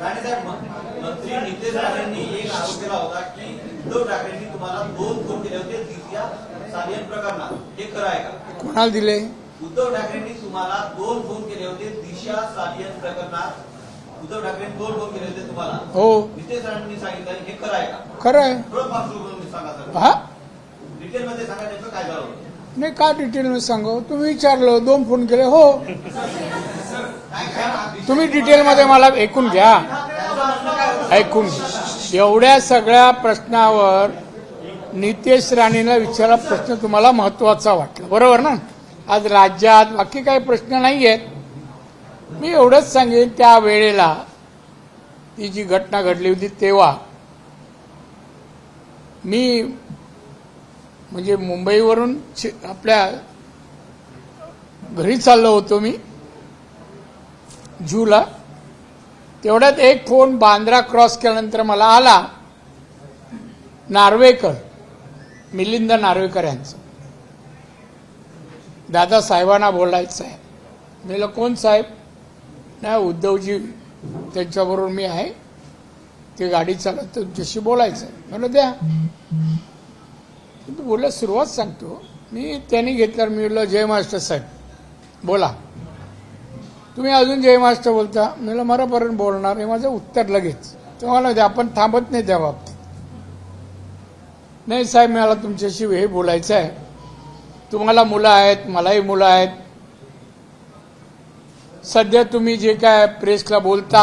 राणे साहेब म- मंत्री नितेश राणेंनी एक आरोप केला होता की उद्धव ठाकरेंनी तुम्हाला दोन फोन केले होते दिशा सालियन प्रकरणात हे खरं आहे का? कोणाला दिले? उद्धव ठाकरेंनी तुम्हाला दोन फोन केले होते दिशा सालियन प्रकरणात उद्धव ठाकरेंनी दोन फोन केले होते तुम्हाला. हो. नितेश राणेंनी सांगितलं हे खरं आहे का? खरं आहे. थोडं पार्श्वभूमी सांगा सर डिटेल मध्ये सांगा काय झालं? नाही काय डिटेलमध्ये सांगू? तुम्ही विचारलं दोन फोन केले हो. तुम्ही डिटेलमध्ये मला ऐकून घ्या. ऐकून. घ्या एवढ्या सगळ्या प्रश्नावर नितेश राणेला विचारला प्रश्न तुम्हाला महत्त्वाचा वाटला. बरोबर ना? आज राज्यात बाकी काही प्रश्न नाही आहेत मी एवढंच सांगेन त्या वेळेला ती जी घटना घडली होती तेव्हा मी म्हणजे मुंबईवरून आपल्या घरी चाललो होतो मी. जूला तेवढ्यात एक फोन बांद्रा क्रॉस केल्यानंतर मला आला. नार्वेकर. मिलिंद नार्वेकर यांचं. दादा साहेबांना बोलायचं आहे. मी म्हणलं, कोण साहेब? नाही उद्धवजी. त्यांच्याबरोबर मी आहे. ते गाडी चालत तुमच्याशी बोलायचं आहे. म्हणलं द्या. तू सुरुवात सांगतो. मी त्यांनी घेतल्यावर मी बोललो जय मास्टर साहेब. बोला. तुम्ही अजून जयमास्टर बोलता मला म्हणलं मरापर्यंत बोलणार हे माझं उत्तर लगेच. तुम्हाला द्या आपण थांबत नाही त्या बाबतीत. नाही साहेब मला तुमच्याशी हे बोलायचं आहे. तुम्हाला मुलं आहेत मलाही मुलं आहेत. सध्या तुम्ही जे काय प्रेसला बोलता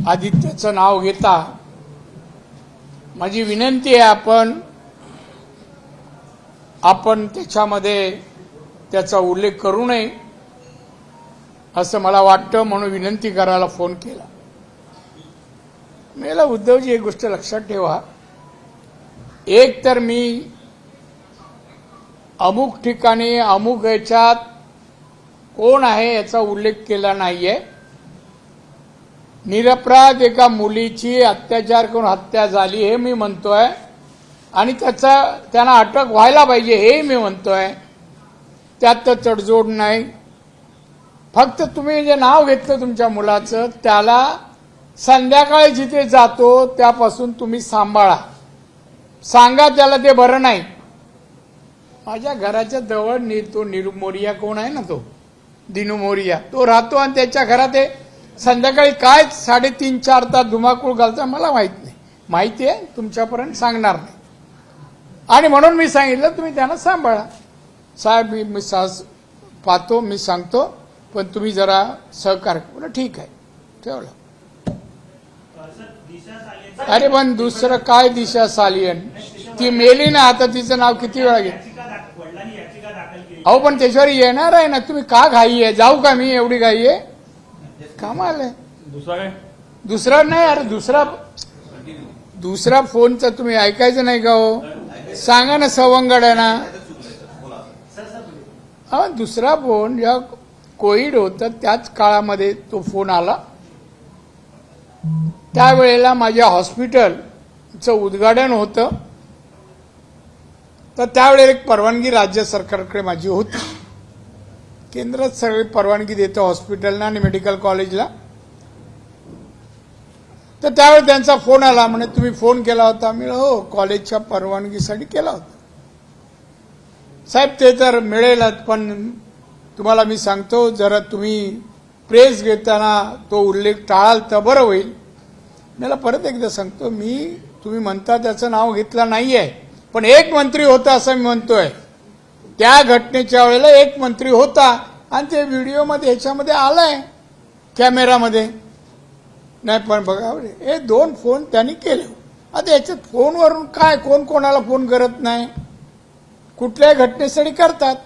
आदित्यचं नाव घेता माझी विनंती आहे आपण आपण त्याच्यामध्ये त्याचा उल्लेख करू नये. असं मला वाटतं म्हणून विनंती करायला फोन केला. मेला उद्धवजी एक गोष्ट लक्षात ठेवा. एक तर मी अमुक ठिकाणी अमुक याच्यात कोण आहे याचा उल्लेख केला नाहीये. निरपराध एका मुलीची अत्याचार करून हत्या झाली हे मी म्हणतोय. आणि त्याचा त्यांना अटक व्हायला पाहिजे हे मी म्हणतोय. त्यात तर तडजोड नाही. फक्त तुम्ही जे नाव घेतलं तुमच्या मुलाचं त्याला संध्याकाळी जिथे जातो त्यापासून तुम्ही सांभाळा. सांगा त्याला ते बरं नाही. माझ्या घराच्या जवळ नि तो निरू मोरिया कोण आहे ना तो? दिनू मोरिया. तो राहतो आणि त्याच्या घरात संध्याकाळी काय साडेतीन चार तास धुमाकूळ घालता मला माहीत नाही. माहिती आहे तुमच्यापर्यंत सांगणार नाही. आणि म्हणून मी सांगितलं तुम्ही त्यांना सांभाळा. साहेब मी मी सास पाहतो मी सांगतो. पण तुम्ही जरा सहकार्य बोला ठीक आहे. ठेवलं अरे पण दुसरं काय दिशा सालियन? ती मेली ना आता तिचं नाव किती वेळा घेत अहो पण त्याच्यावर येणार आहे ना. तुम्ही का घाई आहे? जाऊ का मी? एवढी घाई आहे? कामाल आहे. दुसरा काय? दुसरा नाही अरे दुसरा दुसरा फोनचा तुम्ही ऐकायचं नाही का हो? सांगा ना सवंगड आहे ना. हा दुसरा फोन जेव्हा कोविड होतं त्याच काळामध्ये तो फोन आला. त्यावेळेला माझ्या हॉस्पिटलचं उद्घाटन होतं. तर त्यावेळेला एक परवानगी राज्य सरकारकडे माझी होती. केंद्रात सगळी परवानगी देतं हॉस्पिटलला आणि मेडिकल कॉलेजला. तर त्यावेळी त्यांचा फोन आला म्हणे तुम्ही फोन केला होता. मी हो कॉलेजच्या परवानगीसाठी केला होता. साहेब ते तर मिळेलच पण तुम्हाला मी सांगतो जरा तुम्ही प्रेस घेताना तो उल्लेख टाळाल तर बरं होईल. मला परत एकदा सांगतो मी तुम्ही म्हणता त्याचं नाव घेतलं नाही आहे पण एक मंत्री होता असं मी म्हणतोय. त्या घटनेच्या वेळेला एक मंत्री होता आणि ते व्हिडिओमध्ये ह्याच्यामध्ये आलाय कॅमेरामध्ये. नाही पण बघा हे दोन फोन त्यांनी केले. आता याच्यात फोनवरून काय कोण कोणाला फोन करत नाही? कुठल्याही घटनेसाठी करतात.